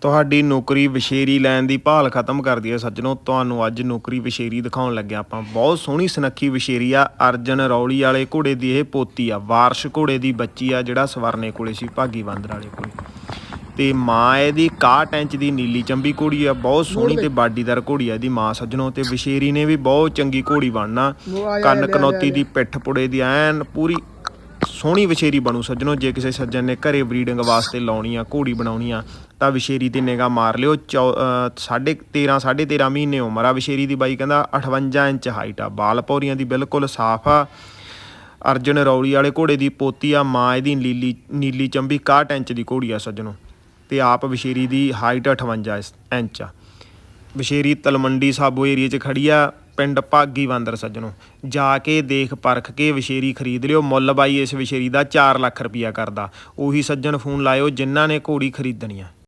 ਤੁਹਾਡੀ ਨੌਕਰੀ ਵਿਸ਼ੇਰੀ ਲੈਣ ਦੀ ਭਾਲ ਖਤਮ ਕਰਦੀ ਹੈ ਸੱਜਣੋ। ਤੁਹਾਨੂੰ ਅੱਜ ਨੌਕਰੀ ਵਿਸ਼ੇਰੀ ਦਿਖਾਉਣ ਲੱਗਿਆ ਆਪਾਂ। ਬਹੁਤ ਸੋਹਣੀ ਸੁਨੱਖੀ ਵਿਸ਼ੇਰੀ ਆ। ਅਰਜਨ ਰੌਲੀ ਵਾਲੇ ਘੋੜੇ ਦੀ ਇਹ ਪੋਤੀ ਆ। ਵਾਰਸ਼ ਘੋੜੇ ਦੀ ਬੱਚੀ ਆ ਜਿਹੜਾ ਸਵਰਨੇ ਕੋਲੇ ਸੀ ਭਾਗੀ ਬਾਂਦਰ ਵਾਲੇ ਕੋਲੇ। ਤੇ ਮਾਂ ਇਹਦੀ 61 ਇੰਚ ਦੀ ਨੀਲੀ ਚੰਬੀ ਘੋੜੀ ਆ। ਬਹੁਤ ਸੋਹਣੀ ਤੇ ਬਾਡੀਦਾਰ ਘੋੜੀ ਆ ਇਹਦੀ ਮਾਂ ਸੱਜਣੋ। ਤੇ ਵਿਸ਼ੇਰੀ ਨੇ ਵੀ ਬਹੁਤ ਚੰਗੀ ਘੋੜੀ ਬਣਨਾ। ਕੰਨ ਕਨੌਤੀ ਦੀ ਪਿੱਠ ਪੁੜੇ ਦੀ ਐਨ ਪੂਰੀ ਸੋਹਣੀ ਵਿਸ਼ੇਰੀ ਬਣੂ ਸੱਜਣੋ, ਜੇ ਕਿਸੇ ਸੱਜਣ ਨੇ ਘਰੇ ਬਰੀਡਿੰਗ ਵਾਸਤੇ ਲਾਉਣੀ ਆ ਘੋੜੀ ਬਣਾਉਣੀ ਆ ਤਾਂ ਵਿਸ਼ੇਰੀ ਤੇ ਨਿਗਾ ਮਾਰ ਲਿਓ। ਚੌ- ਅਹ, ਸਾਢੇ 13 13.5 ਮਹੀਨੇ ਉਮਰ ਆ ਵਿਸ਼ੇਰੀ ਦੀ ਬਾਈ, ਕਹਿੰਦਾ 58 ਇੰਚ ਹਾਈਟ ਆ। ਬਾਲ ਪੌਰੀਆਂ ਦੀ ਬਿਲਕੁਲ ਸਾਫ਼ ਆ। ਅਰਜਨ ਰੌਲੀ ਵਾਲੇ ਘੋੜੇ ਦੀ ਪੋਤੀ ਆ, ਮਾਂ ਇਹਦੀ ਨੀਲੀ ਨੀਲੀ ਚੰਬੀ 61 ਇੰਚ ਦੀ ਘੋੜੀ ਆ ਸੱਜਣੋ। ਤੇ ਆਪ ਵਿਸ਼ੇਰੀ ਦੀ ਹਾਈਟ 58 ਇੰਚ ਆ। ਵਿਸ਼ੇਰੀ ਤਲਮੰਡੀ ਸਾਬੋ ਏਰੀਆ 'ਚ ਖੜੀ ਆ। ਪਿੰਡ ਭਾਗੀ ਬਾਂਦਰ ਸੱਜਣੋ। ਜਾ ਕੇ ਦੇਖ ਪਰਖ ਕੇ ਵਿਸ਼ੇਰੀ ਖਰੀਦ ਲਿਓ। ਮੁੱਲ ਬਾਈ ਇਸ ਵਿਸ਼ੇਰੀ ਦਾ 4 ਲੱਖ ਰੁਪਿਆ ਕਰਦਾ। ਉਹੀ ਸੱਜਣ ਫੋਨ ਲਾਇਓ, ਜਿਨ੍ਹਾਂ ਨੇ ਘੋੜੀ ਖਰੀਦਣੀ ਆ।